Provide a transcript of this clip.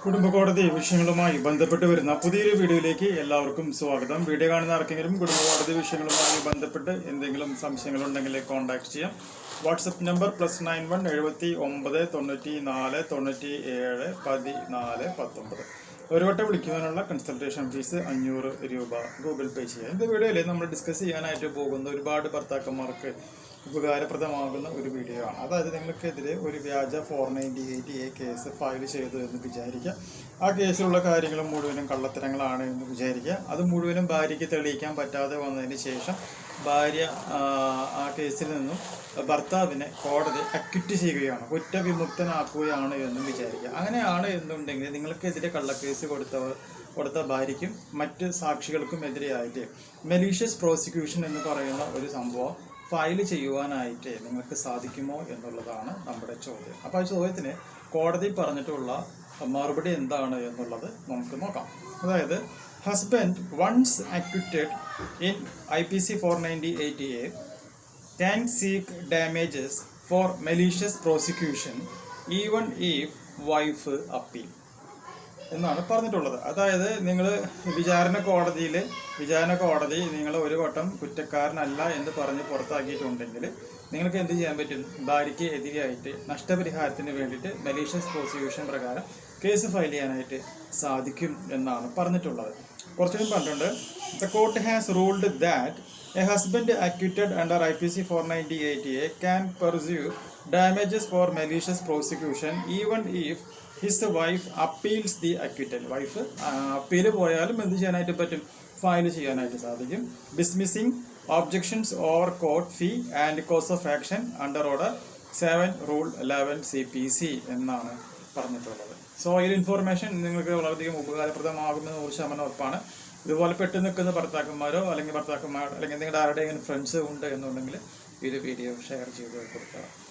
കുടുംബ കോടതി വിഷയങ്ങളുമായി ബന്ധപ്പെട്ട് വരുന്ന പുതിയൊരു വീഡിയോയിലേക്ക് എല്ലാവർക്കും സ്വാഗതം വീഡിയോ കാണുന്ന ആർക്കെങ്കിലും കുടുംബ കോടതി വിഷയങ്ങളുമായി ബന്ധപ്പെട്ട് എന്തെങ്കിലും സംശയങ്ങളുണ്ടെങ്കിൽ കോൺടാക്ട് ചെയ്യാം WhatsApp number plus nine one എഴുപത്തി ഒമ്പത് തൊണ്ണൂറ്റി നാല് തൊണ്ണൂറ്റി ഏഴ് പതിനാല് പത്തൊമ്പത് ഒരു വട്ടം വിളിക്കുന്നതിനുള്ള കൺസൾട്ടേഷൻ ഫീസ് അഞ്ഞൂറ് രൂപ ഗൂഗിൾ പേ ചെയ്യാം இந்த വീഡിയോയിൽ നമ്മൾ ഡിസ്കസ് ചെയ്യാനായിട്ട് പോകുന്ന ഒരുപാട് ഭർത്താക്കന്മാർക്ക് ഉപകാരപ്രദമാകുന്ന ഒരു വീഡിയോ ആണ്. അതായത് നിങ്ങൾക്കെതിരെ ഒരു വ്യാജ four ninety eight A case file ചെയ്തു എന്ന് വിചാരിക്കുക. ആ കേസിലുള്ള കാര്യങ്ങൾ മുഴുവനും കള്ളത്തരങ്ങളാണ് എന്ന് വിചാരിക്കുക. അത് മുഴുവനും ഭാര്യയ്ക്ക് തെളിയിക്കാൻ പറ്റാതെ വന്നതിന് ശേഷം ഭാര്യ ആ, കേസിൽ നിന്നും ഭർത്താവിനെ കോടതി അക്വിറ്റ് ചെയ്യുകയാണ്. കുറ്റവിമുക്തനാക്കുകയാണ് എന്നും വിചാരിക്കുക. അങ്ങനെയാണ് എന്നുണ്ടെങ്കിൽ നിങ്ങൾക്കെതിരെ കള്ളക്കേസ് കൊടുത്തവർ കൊടുത്ത ഭാര്യയ്ക്കും മറ്റ് സാക്ഷികൾക്കും എതിരെയായിട്ട് മെലീഷ്യസ് പ്രോസിക്യൂഷൻ എന്ന് പറയുന്ന ഒരു സംഭവം ഫയൽ ചെയ്യുവാനായിട്ട് നിങ്ങൾക്ക് സാധിക്കുമോ എന്നുള്ളതാണ് നമ്മുടെ ചോദ്യം. അപ്പോൾ ആ ചോദ്യത്തിന് കോടതി പറഞ്ഞിട്ടുള്ള മറുപടി എന്താണ് എന്നുള്ളത് നമുക്ക് നോക്കാം. അതായത് husband once acquitted in I P C four ninety eighty A can seek damages for malicious prosecution even if wife appeal. എന്നാണ് പറഞ്ഞിട്ടുള്ളത്. അതായത് നിങ്ങൾ വിചാരണ കോടതിയിൽ വിചാരണ കോടതി നിങ്ങൾ ഒരു വട്ടം കുറ്റക്കാരനല്ല എന്ന് പറഞ്ഞ് പുറത്താക്കിയിട്ടുണ്ടെങ്കിൽ നിങ്ങൾക്ക് എന്ത് ചെയ്യാൻ പറ്റും? ഭാര്യയ്ക്ക് എതിരായിട്ട് നഷ്ടപരിഹാരത്തിന് വേണ്ടിയിട്ട് മലീഷ്യസ് പ്രോസിക്യൂഷൻ പ്രകാരം കേസ് ഫയൽ ചെയ്യാനായിട്ട് സാധിക്കും എന്നാണ് പറഞ്ഞിട്ടുള്ളത്. കുറച്ചും പറഞ്ഞിട്ടുണ്ട്. The court has ruled that a husband acquitted under I P C four ninety eight A can pursue damages for malicious prosecution even if his wife appeals the acquittal wife appeal പോയാലും എന്ത് ചെയ്യാനായിട്ട് പറ്റും? File ചെയ്യാനായിട്ട് സാധിക്കും. Dismissing objections or court fee and cause of action under order seven rule eleven C P C എന്നാണ് പറഞ്ഞിട്ടുള്ളത്. So ഈ information നിങ്ങൾക്ക് വളരെയധികം ഉപകാരപ്രദമാകുമെന്ന് നൂറ് ശതമാനം ഉറപ്പാണ്. ഇതുപോലെ പെട്ടെന്ന് നിൽക്കുന്ന ഭർത്താക്കന്മാരോ അല്ലെങ്കിൽ ഭർത്താക്കന്മാരോ അല്ലെങ്കിൽ നിങ്ങളുടെ ആരുടെയെങ്കിലും ഫ്രണ്ട്സ് ഉണ്ട് എന്നുണ്ടെങ്കിൽ ഈ ഒരു വീഡിയോ ഷെയർ ചെയ്ത് കൊടുക്കുക.